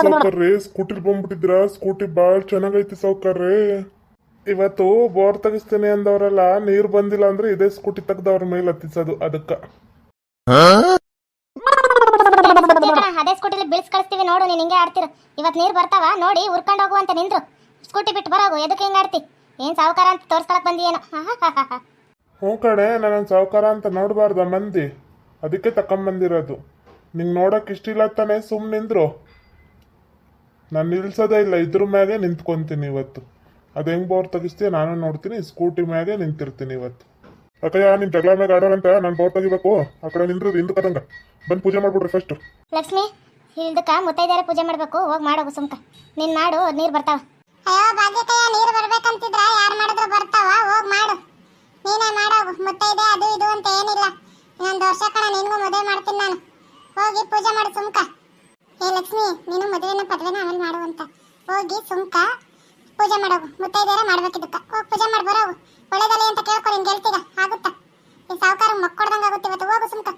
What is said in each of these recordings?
ಸಾವುಕಾರ್ರಿ ಸ್ಕೂಟಿಲ್ ಬಂದ್ಬಿಟ್ಟಿದ್ರ scooty ಬಾಳ್ ಚೆನ್ನಾಗೈತಿ ಸಾವುಕಾರ್ರಿ. ಇವತ್ತು bore ತೆಗಿಸ್ತೀನಿ ಅಂದವರಲ್ಲ ನೀರ್ ಬಂದಿಲ್ಲ ಅಂದ್ರೆ ಇದೇ ಸ್ಕೂಟಿ ತೆಗ್ದವ್ರ ಮೇಲೆ ಹತ್ತಿಸೋದು ಅದಕ್ಕ. ಅದೇ ಸ್ಕೂಟಿಲಿ ಬಿಳ್ಸ್ ಕಳಿಸ್ತೀವಿ ನೋಡು ನೀನ್ ಹಿಂಗೆ ಆಡ್ತಿರು. ಇವತ್ ನೀರ್ ಬರ್ತಾವ ನೋಡಿ ಉರ್ಕೊಂಡು ಹೋಗು ಅಂತ ನಿಂದ್ರು. ಸ್ಕೂಟಿ ಬಿಟ್ಟು ಬರೋಗು ಎದಕ್ಕೆ ಹಿಂಗ್ ಆಡ್ತಿ? ಏನ್ ಸಾವುಕಾರ ಅಂತ ತೋರ್ಸ್ಕೊಳಕ್ ಬಂದಿಯೇನೋ? ಹ್ಞೂ ಕಣೆ ನನ್ನ ಸಾವುಕಾರ ಅಂತ ನೋಡಬಾರ್ದ ಮಂದಿ. ಅದಕ್ಕೆ ತಕೊಂಬಂದಿರೋದು. ನಿಂಗೆ ನೋಡಕ್ ಇಷ್ಟಿಲ್ಲ ತಾನೆ? ಸುಮ್ ನಿಂದ್ರು. ನಾನು ನಿಲ್ಸೋದೇ ಇಲ್ಲ. ಇದ್ರ ಮ್ಯಾಗೆ ನಿಂತ್ಕೊಂತೀನಿ ಇವತ್ತು. ಅದು ಹೆಂಗೆ ಬೋರ್ ತೆಗಿಸ್ತೀಯ? ನಾನು ನೋಡ್ತೀನಿ. ಸ್ಕೂಟಿ ಮ್ಯಾಗೆ ನಿಂತಿರ್ತೀನಿ ಇವತ್ತು. ಅಕ್ಕಯ್ಯ ನಿನ್ ಜಗಳ ಮ್ಯಾಗ ಆಡೋರಂತ ನಾನು ಬೋರ್ ತೆಗಿಬೇಕು. ಆ ಕಡೆ ನಿಂದ್ರದು ಹಿಂದ್ ಕದಂಗ ಬಂದು ಪೂಜೆ ಮಾಡ್ಬಿಡ್ರಿ ಫಸ್ಟ್ ಲಕ್ಷ್ಮಿ ಹಿಂದಕ್ಕ ಮುತ್ತೈದಾರ ಪೂಜೆ ಮಾಡ್ಬೇಕು. ಹೋಗಿ ಮಾಡೋಗು ಸುಮ್ಕ ನೀನು ಮಾಡು ನೀರು ಬರ್ತಾವ. ಅಯ್ಯೋ ಭಾಗ್ಯಕಯ್ಯ ನೀರ್ ಬರ್ಬೇಕಂತಿದ್ರ ಯಾರು ಮಾಡಿದ್ರು ಬರ್ತಾವ? ಹೋಗ್ ಮಾಡು. ನೀನೇ ಮಾಡೋಗು ಮುತ್ತೈದೆ ಅದು ಇದು ಅಂತ ಏನಿಲ್ಲ. ಇನ್ನೊಂದು ವರ್ಷ ಕಣ ನಿನ್ಗೂ ಮದುವೆ ಮಾಡ್ತೀನಿ ನಾನು. ಹೋಗಿ ಪೂಜೆ ಮಾಡು ಸುಮ್ಕ. ಏ ಲಕ್ಷ್ಮಿ, ನೀನು ಮದುವೆನ ಪದವೇನ ಆಮೇಲೆ ಮಾಡು ಅಂತ. ಹೋಗಿ ಸುಮ್ಕ, ಪೂಜೆ ಮಾಡೋಗು. ಮುತ್ತೈದೆಯರ ಮಾಡ್ಬೇಕಿದ್ದಕ್ಕ ಹೋಗಿ ಪೂಜೆ ಮಾಡಿ ಬರೋವು ಒಳ್ಳೇದಲ್ಲ ಅಂತ ಕೇಳ್ಕೊ ನಿನ್ ಗೆಲ್ತಿಗ ಆಗುತ್ತಾ? ಈ ಸಾವುಕಾರ ಮಕ್ಕೊಡ್ದಂಗ ಆಗುತ್ತೆ ಇವತ್ತು. ಹೋಗು ಸುಮ್ಕ.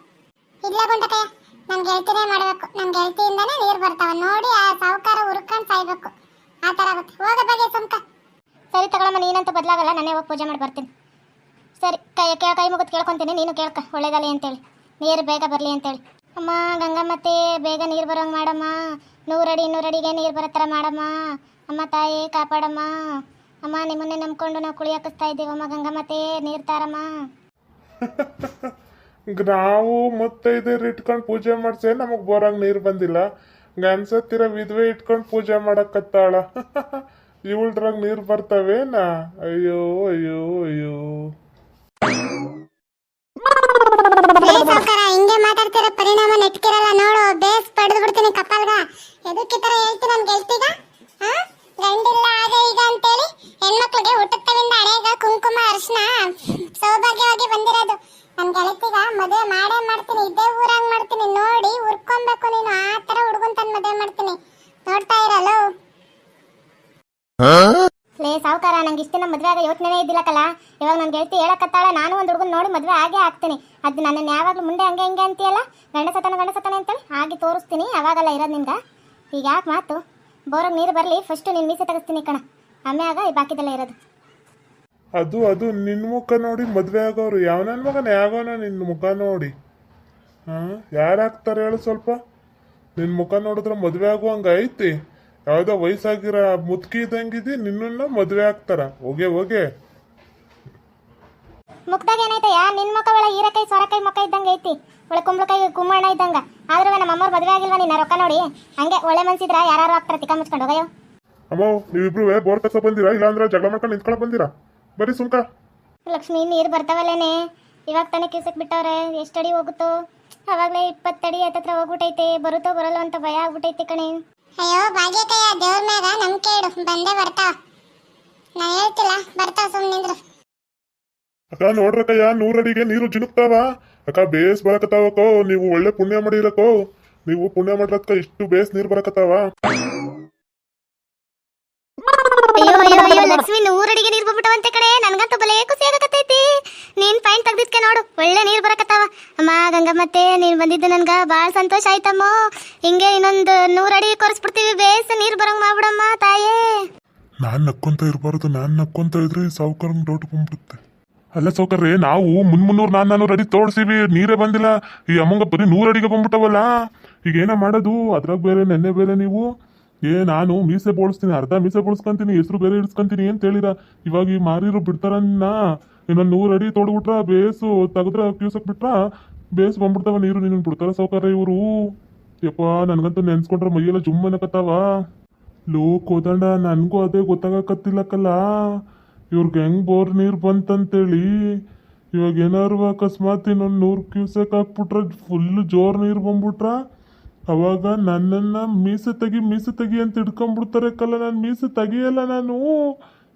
ಇಲ್ಲೇ ಗುಂಡಕಯ್ಯ ನನ್ ಗೆಳತಿನೇ ಮಾಡ್ಬೇಕು. ನನ್ ಗೆಳತಿಯಿಂದಾನೇ ನೀರು ಬರ್ತಾವ. ನೋಡಿ ಆ ಸಾವುಕಾರ ಹುರ್ಕೊಂಡು ಸಾಯ್ಬೇಕು. ಆ ಥರ ಆಗುತ್ತೆ. ಹೋಗ ಬಗ್ಗೆ ಸುಮ್ಕ. ಸರಿ ತಗೊಳಮ್ಮ, ನೀನಂತೂ ಬದಲಾಗಲ್ಲ. ನಾನೇ ಹೋಗಿ ಪೂಜೆ ಮಾಡಿ ಬರ್ತೀನಿ. ಸರಿ, ಕೈ ಕೈ ಕೈ ಮುಗಿದು ಕೇಳ್ಕೊತೀನಿ. ನೀನು ಕೇಳ್ಕ. ಒಳ್ಳೇದಲ್ಲ ಅಂತೇಳಿ. ನೀರು ಬೇಗ ಬರಲಿ ಅಂತೇಳಿ. ಅಮ್ಮ, ಗಂಗಮ್ಮತ್ತೆ, ಬೇಗ ನೀರು ಬರೋಂಗೆ ಮಾಡಮ್ಮ. ನೂರಡಿ, ನೂರಡಿಗೆ ನೀರು ಬರೋ ಮಾಡಮ್ಮ. ಅಮ್ಮ, ತಾಯಿ, ಕಾಪಾಡಮ್ಮ. ಅಮ್ಮ, ನಿಮ್ಮನ್ನೇ ನಂಬ್ಕೊಂಡು ನಾವು ಕುಳಿ ಹಾಕಿಸ್ತಾ ಇದ್ದೀವಮ್ಮ ಗಂಗಮ್ಮತ್ತೆ, ನೀರು ತಾರಮ್ಮ. ನಾವು ಮುತ್ತೈದೇರು ಇಟ್ಕೊಂಡು ಪೂಜೆ ಮಾಡ್ಸೆ ನಮಗೆ ಬೋರಾಗ ನೀರು ಬಂದಿಲ್ಲ. ಗನ್ಸತ್ತಿರ ವಿಧವೆ ಇಟ್ಕೊಂಡು ಪೂಜೆ ಮಾಡಕತ್ತಾಳ. ಇವಳ್ದ್ರಾಗ ನೀರು ಬರ್ತಾವೇನಾ? ಅಯ್ಯೋ ಅಯ್ಯೋ ಅಯ್ಯೋ. ಪರಿಣಾಮ ನೆಟ್ಕಿರಲ್ಲ ನೋಡು, ಬೇಸ್ ಪಡೆದು ಬಿಡ್ತೀನಿ ಕಪ್ಪಲ್ಗ ಎದಕ್ಕೆ ತರ ಹೇಳ್ತಿ ನನ್ ಗೆಲ್ತಿಗ ಗಂಡಿಲ್ಲ ಆಗ ಈಗ ಅಂತೇಳಿ ಹೆಣ್ಮಕ್ಳಿಗೆ ಹುಟ್ಟುತ್ತವಿಂದ ಹಣೆಗ ಕುಂಕುಮ, ಅರ್ಶನ, ಸೌಭಾಗ್ಯವಾಗಿ ಬಂದಿರೋದು. ನನ್ ಗೆಳತಿಗ ಮದುವೆ ಮಾಡೇ ಮಾಡ್ತೀನಿ, ಇದೇ ಊರಾಗ ಮಾಡ್ತೀನಿ. ನೋಡಿ ಉರ್ಕೊಬೇಕು ನೀನು. ಆ ತರ ಹುಡುಗನ್ ತನ್ ಮದುವೆ ಮಾಡ್ತೀನಿ. ನೋಡ್ತಾ ಇರಲ್ಲ ಸಾವುಕಾರ, ನಂಗೆ ಇಷ್ಟ ಮದುವೆ ಆಗ ಯೋಚನೆ ಇದ್ದಿಲ್ಲಕಲ್ಲ ಇವಾಗ ನನ್ನ ಗೆಳತಿ ಹೇಳಕತ್ತಾಳ, ನಾನು ಒಂದು ಹುಡುಗನ ನೋಡಿ ಮದುವೆ ಆಗೇ ಆಗ್ತೀನಿ. ಅದು ನನ್ನನ್ನು ಯಾವಾಗಲೂ ಮುಂದೆ ಹಂಗೆ ಹಿಂಗೆ ಅಂತೀಯಲ್ಲ? ಗಂಡ ಸತನ ಗಂಡ ಸತನ ಅಂತೇಳಿ ಹಾಗೆ ತೋರಿಸ್ತೀನಿ, ಯಾವಾಗಲ್ಲ ಇರೋದು ನಿಂದ ಈಗ ಯಾಕೆ ಮಾತು? ಬೋರಾಗ ನೀರು ಬರಲಿ ಫಸ್ಟು ನೀನು ಮೀಸೆ ತೆಗಿಸ್ತೀನಿ ಕಣ. ಆಮ್ಯಾಗ ಈ ಬಾಕಿದೆಲ್ಲ ಇರೋದು. ಅದು ಅದು ನಿನ್ನ ಮುಖ ನೋಡಿ ಮದುವೆ ಆಗೋರು. ಯಾವ ನನ್ನ ಮಗನ? ಯಾವನ ನಿನ್ನ ಮುಖ ನೋಡಿ. ಹಾ? ಹಾಕ್ತಾರೆ ಹೇಳು ಸ್ವಲ್ಪ. ನಿನ್ನ ಮುಖ ನೋಡಿದ್ರೆ ಮದುವೆ ಆಗುವಂಗೆ ಐತಿ. ಯಾವ್ದೋ ವಯಸ್ಸಾಗಿರೋ ಮುದುಕಿ ಇದ್ದಂಗಿದಿ ನಿನ್ನನ್ನ ಮದುವೆ ಆಗ್ತಾರ. ಹೋಗೆ ಹೋಗೆ. ಮುಖದಾಗ ಏನೈತೆ ಯಾ? ನಿನ್ನ ಮುಖ ಒಳ ಹೀರಕೈ ಸೊರಕಾಯಿ ಮುಖ ಇದ್ದಂಗೆ ಐತಿ. ಒಳ ಕುಂಬಳಕಾಯಿ ಕುಮ್ಮಣ್ಣ ಇದ್ದಂಗ. ಆದ್ರೂ ನಮ್ಮ ಅಮ್ಮವ್ರ ಮದುವೆ ಆಗಿಲ್ವಾ ನಿನ್ನ ರೊಕ್ಕ ನೋಡಿ. ಹಂಗೆ ಒಳ್ಳೆ ಮನ್ಸಿದ್ರ ಯಾರು ಆಗ್ತಾರ ತಿಕ್ಕ ಮುಚ್ಕೊಂಡು ಹೋಗಯ್ಯೋ. ಅಮ್ಮ ನೀವಿಬ್ರು ಬೋರ್ ಕಸ ಬಂದಿರಾ? ಇಲ್ಲಾಂದ್ರೆ ಜಗಳ ಮಾಡ್ಕೊಂಡು ನಿಂತ್ಕೊಳಕ್ ಬಂದಿರಾ? ಬರೀ ಸುಮ್ಕ. ಲಕ್ಷ್ಮಿ ನೀರು ಬರ್ತಾವಲ್ಲೇನೆ. ಇವಾಗ ತಾನೇ ಕಿಸಕ್ ಬಿಟ್ಟವ್ರೆ. ಎಷ್ಟು ಅಡಿ ಹೋಗುತ್ತೋ? ಅವಾಗಲೇ ಇಪ್ಪತ್ತಡಿ ಹತ್ತತ್ರ ಹೋಗ್ಬಿಟ್ಟೈತೆ ಬರುತ್ತೋ ಬರಲ್ಲ ಅಂತ ಭಯ ಆಗ್ಬಿಟ್ಟೈತೆ ಕಣೆ. ಅಯ್ಯೋ ಭಾಗ್ಯಕಯ್ಯ ದೇವ್ರ ಮ್ಯಾಗ ನಂಬಿಕೆ ಇಡು. ಬಂದೇ ಬರ್ತಾವ ನಾ ಹೇಳ್ತಿಲ್ಲ ಬರ್ತಾವ ಸುಮ್ಮನಿಂದ್ರು ಅಕ್ಕ ನೋಡ್ರಕ್ಕಯ್ಯ ನೂರಡಿಗೆ ನೀರು ಜಿನುಕ್ತಾವ. ಅಕ್ಕ ಬೇಸ್ ಬರಕತ್ತಾವಕೋ ನೀವು ಒಳ್ಳೆ ಪುಣ್ಯ ಮಾಡಿರಕೋ ನೀವು ಪುಣ್ಯ ಮಾಡ್ರಕ್ಕ ಇಷ್ಟು ಬೇಸ್ ನೀರ್ ಬರಕತ್ತಾವ. ಅಯ್ಯೋ ಅಯ್ಯೋ ಲಕ್ಷ್ಮಿ ನೂರಡಿಗೆ ನೀರು ಬಂದ್ಬಿಟ್ಟವಂತೆ ಕಡೆ ನನ್ಗಂತೂ ಬಲೇ ಖುಷಿ ಆಗಕತ್ತೈತಿ. ನೀನ್ ಪಾಯಿಂಟ್ ತೆಗ್ದಿದ್ಕೆ ನೋಡು. ಒಳ್ಳೆ ನೀರು ಬರಕತ್ತಾವ. ಅಮ್ಮ ಗಂಗಮ್ಮತ್ತೆ ನೀನ್ ಬಂದಿದ್ದು ನನ್ಗ ಬಾಳ ಸಂತೋಷ ಆಯ್ತಮ್ಮ. ಹಿಂಗೆ ಇನ್ನೊಂದು ನೂರಡಿ ಕೊರಿಸ್ಬಿಡ್ತೀವಿ. ಬೇಸ್ ನೀರು ಬರಂಗ್ ಮಾಡ್ಬಿಡಮ್ಮ ತಾಯೇ. ನಾನ್ ನಕ್ಕೊಂತ ಇರಬಾರ್ದು. ನಾನ್ ನಕ್ಕೊಂತ ಇದ್ರೆ ಸಾವುಕಾರ ಡೌಟ್ ಬಂದ್ಬಿಡುತ್ತೆ. ಅಲ್ಲ ಸೌಕರ್ಯ ನಾವು ಮುನ್ ಮುನ್ನೂರ್ ನಾನ್ ನಾನೂರು ಅಡಿ ತೋರ್ಸಿವಿ. ನೀರೇ ಬಂದಿಲ್ಲ. ಈ ಅಮ್ಮಂಗ ಬರೀ ನೂರ್ ಅಡಿಗೆ ಬಂದ್ಬಿಟ್ಟವಲ್ಲ. ಈಗ ಏನ ಮಾಡೋದು? ಅದ್ರಾಗ ಬೇರೆ ನೆನ್ನೆ ಬೇರೆ ನೀವು? ಏ, ನಾನು ಮೀಸೆ ಬೋಳಿಸ್ತೀನಿ, ಅರ್ಧ ಮೀಸೆ ಬೋಳಿಸ್ಕೊಂತೀನಿ, ಹೆಸರು ಬೇರೆ ಇಡ್ಸ್ಕೊಂತೀನಿ ಅಂತ ಹೇಳಿರ ಇವಾಗ ಈ ಮಾರಿರು ಬಿಡ್ತಾರನ್ನ? ಇನ್ನೊಂದು ನೂರು ಅಡಿ ತೋಡ್ಬಿಟ್ರ, ಬೇಸು ತೆಗೆದ್ರ ಕ್ಯೂಸಕ್ ಬಿಟ್ರ, ಬೇಸ್ ಬಂದ್ಬಿಡ್ತಾವ ನೀರು ನೀನು ಬಿಡ್ತಾರ ಸೌಕರ್ಯ ಇವರು. ಯಪ್ಪ, ನನಗಂತೂ ನೆನ್ಸ್ಕೊಂಡ್ರೆ ಮೈಯೆಲ್ಲ ಜುಮ್ ಅನ್ನಕತ್ತಾವ. ಲೋ ಕೋದಂಡ ನನಗೂ ಅದೇ ಗೊತ್ತಾಗಕತ್ತಿಲ್ಲಕ್ಕಲ್ಲ ಇವ್ರಿಗೆ ಹೆಂಗ್ ಬೋರ್ ನೀರು ಬಂತಂತೇಳಿ. ಇವಾಗ ಏನಾರು ಅಕಸ್ಮಾತ್ ಇನ್ನೊಂದು ನೂರು ಕ್ಯೂಸೆಕ್ ಹಾಕ್ಬಿಟ್ರೆ ಫುಲ್ ಜೋರ್ ನೀರು ಬಂದ್ಬಿಟ್ರ. ಅವಾಗ ನನ್ನನ್ನು ಮೀಸೆ ತೆಗಿ ಮೀಸೆ ತೆಗಿ ಅಂತ ಹಿಡ್ಕೊಂಡ್ಬಿಡ್ತಾರೆ ಕಲ್ಲ. ನಾನು ಮೀಸೆ ತೆಗಿಯಲ್ಲ ನಾನು.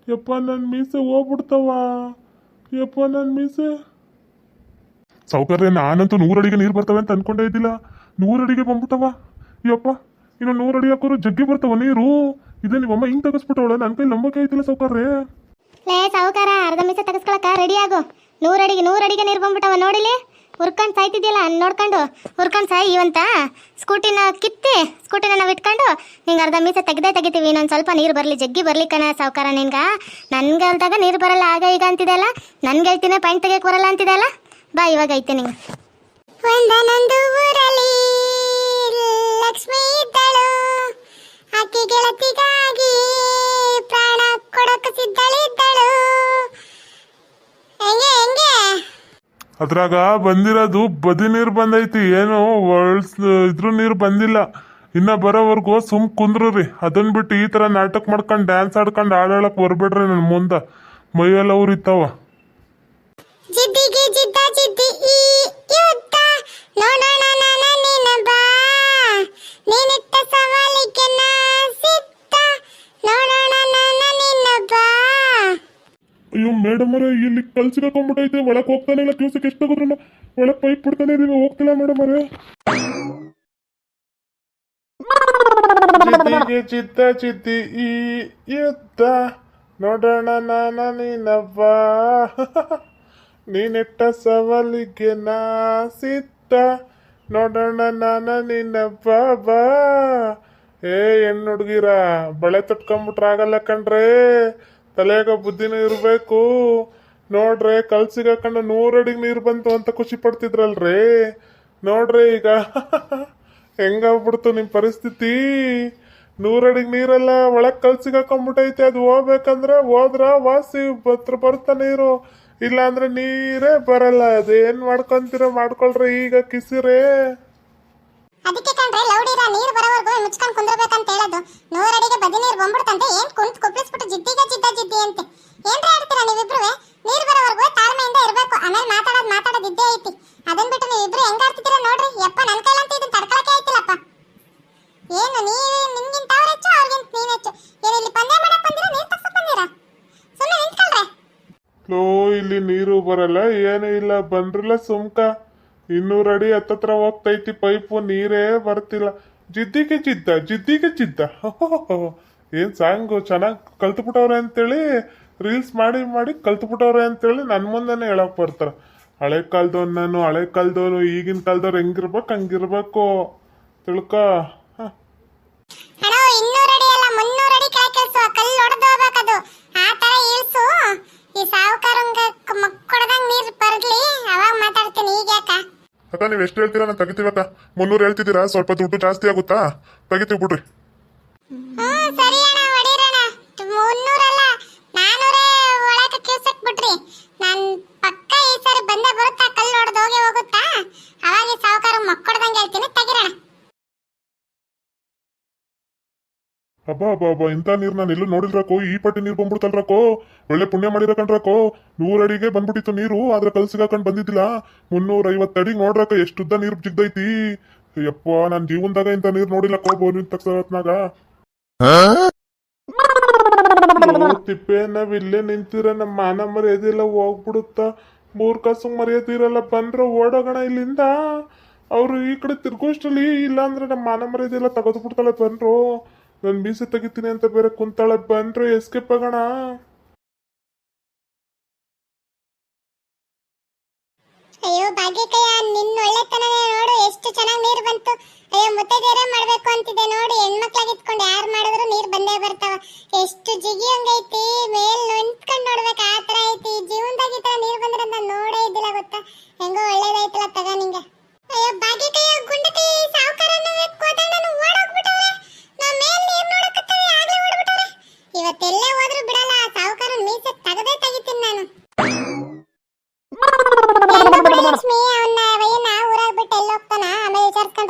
ಯಪ್ಪ ನನ್ನ ಮೀಸೆ ಹೋಗ್ಬಿಡ್ತಾವ. ಯಪ್ಪ ನನ್ನ ಮೀಸೆ. ಸೌಕರ್ಯ, ನಾನಂತೂ ನೂರಡಿಗೆ ನೀರು ಬರ್ತವೆ ಅಂತ ಅನ್ಕೊಂಡೇ ಇದ್ದಿಲ್ಲ. ನೂರಡಿಗೆ ಬಂದ್ಬಿಟ್ಟವ. ಯಪ್ಪ, ಇನ್ನು ನೂರಡಿ ಹಾಕೋರು ಜಗ್ಗಿ ಬರ್ತಾವ ನೀರು. ಇದೇ ನಿಮ್ಮಮ್ಮ ಹಿಂಗೆ ತೆಗಿಸ್ಬಿಟ್ಟವಳ? ನನ್ನ ಕೈ ನಂಬಕ್ಕೆ ಐತಿಲ್ಲ ಸೌಕರ್ಯ. ಲೇ, ಸಾವುಕಾರ, ಅರ್ಧ ಮೀಸೆ ತೆಗೆಸ್ಕೊಳಕ ರೆಡಿ ಆಗು. ನೂರಡಿಗೆ ನೂರಡಿಗೆ ನೀರು ಬಂದ್ಬಿಟ್ಟವ, ನೋಡಿಲಿ? ಹುರ್ಕೊಂಡು ಸಾಯ್ತಿದ್ಯಲ್ಲ ನೋಡ್ಕೊಂಡು ಹುರ್ಕೊಂಡು ಸಾಯಿ ಇವಂತ. ಸ್ಕೂಟಿನ ಕಿತ್ತಿ, ಸ್ಕೂಟಿನ ನಾವು ಇಟ್ಕೊಂಡು ನಿಂಗೆ ಅರ್ಧ ಮೀಸೆ ತೆಗ್ದೇ ತೆಗಿತೀವಿ, ಇನ್ನೊಂದು ಸ್ವಲ್ಪ ನೀರು ಬರಲಿ, ಜಗ್ಗಿ ಬರಲಿ ಕಣ ಸಾವುಕಾರ ನಿನ್ಗೆ. ನನ್ಗೆ ಅಲ್ದಾಗ ನೀರು ಬರಲ್ಲ, ಆಗ ಈಗ ಅಂತಿದೆಯಲ್ಲ ನನ್ಗೆ ಹೇಳ್ತೀನಿ ಪಾಯಿಂಟ್ ತೆಗಿಯಕ್ಕೆ ಬರಲ್ಲ ಅಂತಿದೆಯಲ್ಲ ಬಾ, ಇವಾಗ ಐತೆ ನಿಂಗೆ. ಲಕ್ಷ್ಮಿ ಇದ್ದಳು, ಆಕೆ ಗೆಳತಿಗಾಗಿ ಪ್ರಾಣ ಕೊಡಕ್ಕೆ ಸಿದ್ಧಳಿದ್ದಳು ಹೆಂಗೆ ಹೆಂಗೆ ಅದ್ರಾಗ ಬಂದಿರೋದು ಬದಿ ನೀರು ಬಂದೈತಿ. ಏನು ಒಳ್ಸ್ ಇದ್ರ ನೀರು ಬಂದಿಲ್ಲ. ಇನ್ನ ಬರೋವರೆಗೂ ಸುಮ್ ಕುಂದ್ರು ರೀ. ಅದನ್ ಬಿಟ್ಟು ಈ ತರ ನಾಟಕ ಮಾಡ್ಕೊಂಡು ಡ್ಯಾನ್ಸ್ ಆಡ್ಕೊಂಡು ಆಡಾಡಕ್ ಬರ್ಬೇಡ್ರಿ ನನ್ನ ಮುಂದ. ಮೈಯೆಲ್ಲ ಉರಿತಾವ ಮೇಡಮ್ ಅವರೇ ಇಲ್ಲಿ ಕಲ್ಸಿಕೊಂಡ್ಬಿಟ್ಟೈತೆ ಒಳಕ್ ಹೋಗ್ತಾನೆ ಇಲ್ಲ ದಿವಸಕ್ಕೆ ಎಷ್ಟು ತಗೋದ್ರು ಒಳಕ್ ಪೈಪ್ ಬಿಡ್ತಾನೆ ಇದೀವಿ, ಹೋಗ್ತಿಲ್ಲ ಮೇಡಮ್ ಅವರೇ ಚಿತ್ತ ಚಿತ್ತಿ, ಈ ಎತ್ತ ನೋಡೋಣ ನಾನ ನೀನವ್ವ. ನೀನೆಟ್ಟ ಸವಾಲಿಗೆ ನಾ ಸಿತ್ತ ನೋಡೋಣ ನಾನ ನಿನ್ನಪ್ಪ ಬಾ ಏ ಹೆಣ್ಣು ಹುಡುಗಿರ ಬಳೆ ತೊಟ್ಕೊಂಬಿಟ್ರೆ ಆಗಲ್ಲ ಕಣ್ರೆ. ತಲೆಯಾಗ ಬುದ್ಧಿನೂ ಇರಬೇಕು. ನೋಡ್ರೆ ಹಾಕೊಂಡು ನೂರಡಿಗೆ ನೀರು ಬಂತು ಅಂತ ಖುಷಿ ಪಡ್ತಿದ್ರಲ್ರಿ. ನೋಡ್ರಿ ಈಗ ಹೆಂಗಾಗ್ಬಿಡ್ತು ನಿಮ್ಮ ಪರಿಸ್ಥಿತಿ? ನೂರಡಿಗೆ ನೀರೆಲ್ಲ ಒಳಗೆ ಕಲ್ಸಿಗೆ ಸಿಗಾಕೊಂಡ್ಬಿಟ್ಟೈತೆ ಅದು ಹೋಗ್ಬೇಕಂದ್ರೆ ಹೋದ್ರ ವಾಸಿ ಬತ್ರ ಬರ್ತಾ ನೀರು. ಇಲ್ಲ ಅಂದ್ರೆ ನೀರೇ ಬರಲ್ಲ ಅದು ಏನ್ ಮಾಡ್ಕೊಂತೀರ ಮಾಡ್ಕೊಳ್ರಿ ಈಗ ಕಿಸಿರೇ. ಅದಕ್ಕೆ ಕಂಡ್ರೆ ಲೌಡಿರ ನೀರು ಬರೋವರೆಗೂ ಮುಚ್ಕೊಂಡು ಕುಂದ್ರಬೇಕಂತ ಹೇಳೋದು. ನೂರಡಿಗೆ ಬದಿ ನೀರು ಬಂದ್ಬಿಡ್ತಂತೆ ಏನ್ ಕುಂತ್ ಕುಪ್ಪಿಸ್ಬಿಟ್ಟು ಜಿದ್ದಿಗೆ ಜಿದ್ದ ಜಿದ್ದಿ ಅಂತೆ. ಏನ್ರ ಆಡ್ತೀರಾ ನೀವಿಬ್ರುವೆ? ನೀರು ಬರೋವರೆಗೂ ತಾಳ್ಮೆಯಿಂದ ಇರಬೇಕು, ಆಮೇಲೆ ಮಾತಾಡೋದು ಮಾತಾಡೋದು ಇದ್ದೇ ಐತಿ. ಅದನ್ ಬಿಟ್ಟು ನೀವಿಬ್ರು ಹೆಂಗ ಆಡ್ತಿದ್ದೀರಾ ನೋಡ್ರಿ, ಯಪ್ಪ ನನ್ನ ಕೈಲಂತ ಇದನ್ನ ತಡ್ಕೊಳಕ್ಕೆ ಆಯ್ತಿಲ್ಲಪ್ಪ. ಏನು, ನೀವು ನಿಮ್ಗಿಂತ ಅವ್ರ ಹೆಚ್ಚು, ಅವ್ರಿಗಿಂತ ಏನ ಹೆಚ್ಚು. ಏನು ಇಲ್ಲಿ ಪಂದ್ಯ ಮಾಡಕ್ ಬಂದಿರಾ, ನೀರು ತಗ್ಸಕ್ ಬಂದಿರಾ? ಸುಮ್ಮನೆ ನಿಂತ್ಕೊಳ್ರೆ. ಲೋ, ಇಲ್ಲಿ ನೀರು ಬರಲ್ಲ, ಏನು ಇಲ್ಲ, ಬಂದ್ರಲ್ಲ ಸುಮ್ಕ. ಇನ್ನೂರು ಅಡಿ ಹತ್ತತ್ರ ಹೋಗ್ತೈತಿ ಪೈಪು, ನೀರೇ ಬರ್ತಿಲ್ಲ. ಜಿದ್ದಿಗೆ ಜಿದ್ದ ಜಿದ್ದಿಗೆ ಜಿದ್ದ. ಏನ್ ಸಾಂಗು ಚೆನ್ನಾಗಿ ಕಲ್ತ್ಬಿಟ್ಟವ್ರೆ ಅಂತೇಳಿ, ರೀಲ್ಸ್ ಮಾಡಿ ಮಾಡಿ ಕಲ್ತ್ಬಿಟ್ಟವ್ರೆ ಅಂತೇಳಿ ನನ್ನ ಮುಂದೆನೆ ಹೇಳಕ್ ಬರ್ತಾರ. ಹಳೆ ಕಾಲದವ್ರು ನಾನು ಹಳೆ ಕಾಲದವ್ರು ಈಗಿನ ಕಾಲದವ್ರು ಹೆಂಗಿರ್ಬೇಕು, ಹಂಗಿರ್ಬೇಕು. ತಿಳ್ಕೊ. ಅಕ್ಕ ನೀವು ಎಷ್ಟು ಹೇಳ್ತೀರಾ? ನಾನು ತೆಗಿತೀವಕ್ಕ ಮುನ್ನೂರು ಹೇಳ್ತಿದ್ದೀರಾ? ಸ್ವಲ್ಪ ದುಡ್ಡು ಜಾಸ್ತಿ ಆಗುತ್ತಾ? ತೆಗಿತೀವಿ ಬಿಡ್ರಿ ಹ್ಮ್ ಸರಿ ಅಣ್ಣ ಹೊಡೀರಣ್ಣ ಮುನ್ನೂರಲ್ಲ ನಾನೂರೇ ಒಳಗೆ ಕಿವ್ಸಕ್ ಬಿಡ್ರಿ ನಾನ್ ಪಕ್ಕ ಈ ಸರಿ ಬಂದೇ ಬರುತ್ತಾ ಕಲ್ಲು ಹೊಡೆದು ಹೋಗಿ ಹೋಗುತ್ತಾ ಅವಾಗ ಈ ಸಾವುಕಾರ ಮಕ್ಕೊಡ್ದಂಗೆ ಹೇಳ್ತೀನಿ ತೆಗಿರಣ ಹಬ್ಬ ಅಬ್ಬಾ ಅಬ್ಬಾ, ಇಂಥ ನೀರು ನಾನು ಎಲ್ಲೂ ನೋಡಿದ್ರಕೋ, ಈ ಪಟ್ಟಿ ನೀರು ಬಂದ್ಬಿಡ್ತಲ್ರಕೋ, ಒಳ್ಳೆ ಪುಣ್ಯ ಮಾಡಿರಕಂಡ್ರಾಕೋ ನೂರ ಅಡಿಗೆ ಬಂದ್ಬಿಟ್ಟಿತ್ತು ನೀರು, ಆದ್ರೆ ಕಲ್ಸಿಗಾಕೊಂಡು ಬಂದಿದ್ದಿಲ್ಲ. ಮುನ್ನೂರ ಐವತ್ತು ಅಡಿಗೆ ನೋಡ್ರಾಕ ಎಷ್ಟುದ್ದ ನೀರು ಜಿಗ್ದೈತಿ. ಯಪ್ಪ, ನಾನು ಜೀವನದಾಗ ಇಂಥ ನೀರು ನೋಡಿಲ್ಲಕೋ ಬೋರ್ನಿನ ತಕ್ಷಣತ್ನಾಗ. ತಿಪ್ಪೆ ನಾವ್ ಇಲ್ಲೇ ನಿಂತಿರ ನಮ್ಮ ಮಾನ ಮರ್ಯಾದಿಲ್ಲ ಹೋಗ್ಬಿಡುತ್ತ. ಮೂರ್ ಕಾಸು ಮರ್ಯಾದಿರಲ್ಲ ಬಂದ್ರ ಓಡೋಗಣ ಇಲ್ಲಿಂದ. ಅವ್ರು ಈ ಕಡೆ ತಿರ್ಗೋಷ್ಟಲ್ಲಿ ಇಲ್ಲ ಅಂದ್ರೆ ನಮ್ಮ ಮಾನ ಮರ್ಯಾದಿಲ್ಲ ತಗೋದು ಬಿಡ್ತಾಳೆ ಬಂದ್ರು ನನ್ ಮೀಸೆ ತೆಗಿತೀನಿ ಅಂತ ಬೇರೆ ಕುಂತಾಳೆ ಬಂದ್ರು ಎಸ್ಕೇಪ್ ಆಗೋಣ. ಅಯ್ಯೋ ಭಾಗ್ಯಕಯ್ಯ ನಿನ್ನ ಒಳ್ಳೆತನನೇ ನೋಡು, ಎಷ್ಟು ಚೆನ್ನಾಗಿ ನೀರು ಬಂತು. ಅಯ್ಯೋ, ಮುತ್ತೈದೆಯರೇ ಮಾಡ್ಬೇಕು ಅಂತಿದೆ ನೋಡು. ಹೆಣ್ಮಕ್ಳಾಗಿ ಇಟ್ಕೊಂಡು ಯಾರು ಮಾಡಿದ್ರು ನೀರು ಬಂದೇ ಬರ್ತಾವ. ಎಷ್ಟು ಜಿಗಿ ಹಂಗೈತಿ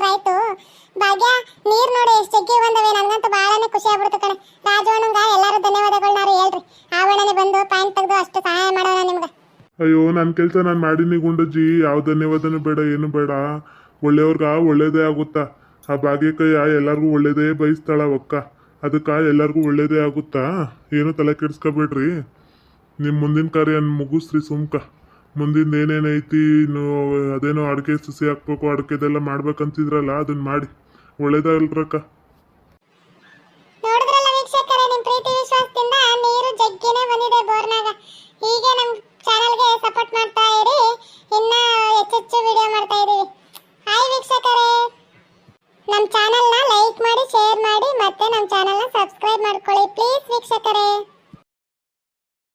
ಆಯ್ತು. ನೀರ್ ನೋಡಿ, ಎಷ್ಟು ನನಗಂತೂ ಖುಷಿ ಆಗ್ಬಿಡ್ತು ಕಣೆ. ಎಲ್ಲಾರು ಸಹಾಯ ಮಾಡೋಣ ಅಯ್ಯೋ ನನ್ನ ಕೆಲಸ ನಾನು ಮಾಡಿನಿ ಗುಂಡಜ್ಜಿ. ಯಾವ ಧನ್ಯವಾದನೂ ಬೇಡ, ಏನು ಬೇಡ. ಒಳ್ಳೆಯವ್ರಿಗೆ ಒಳ್ಳೇದೇ ಆಗುತ್ತಾ? ಆ ಭಾಗ್ಯಕಯ್ಯ ಎಲ್ಲರಿಗೂ ಒಳ್ಳೇದೇ ಬಯಸ್ತಾಳ ಒಕ್ಕ. ಅದಕ್ಕೆ ಎಲ್ಲರಿಗೂ ಒಳ್ಳೇದೇ ಆಗುತ್ತಾ? ಏನು ತಲೆ ಕೆಡಿಸ್ಕೋಬೇಡ್ರಿ. ನಿಮ್ಮ ಮುಂದಿನ ಕಾರ್ಯ ಮುಗಿಸ್ರಿ ಸುಮ್ಕ. ಮುಂದಿನ ಏನೇನೈತಿ ಇನ್ನು ಅದೇನೋ ಅಡಿಕೆ ಸಸಿ ಹಾಕ್ಬೇಕು ಅಡಿಕೆದೆಲ್ಲ ಮಾಡ್ಬೇಕಂತಿದ್ರಲ್ಲ ಅದನ್ನ ಮಾಡಿ. ಒಳ್ಳೇದಾಗಲ್ರಕ್ಕ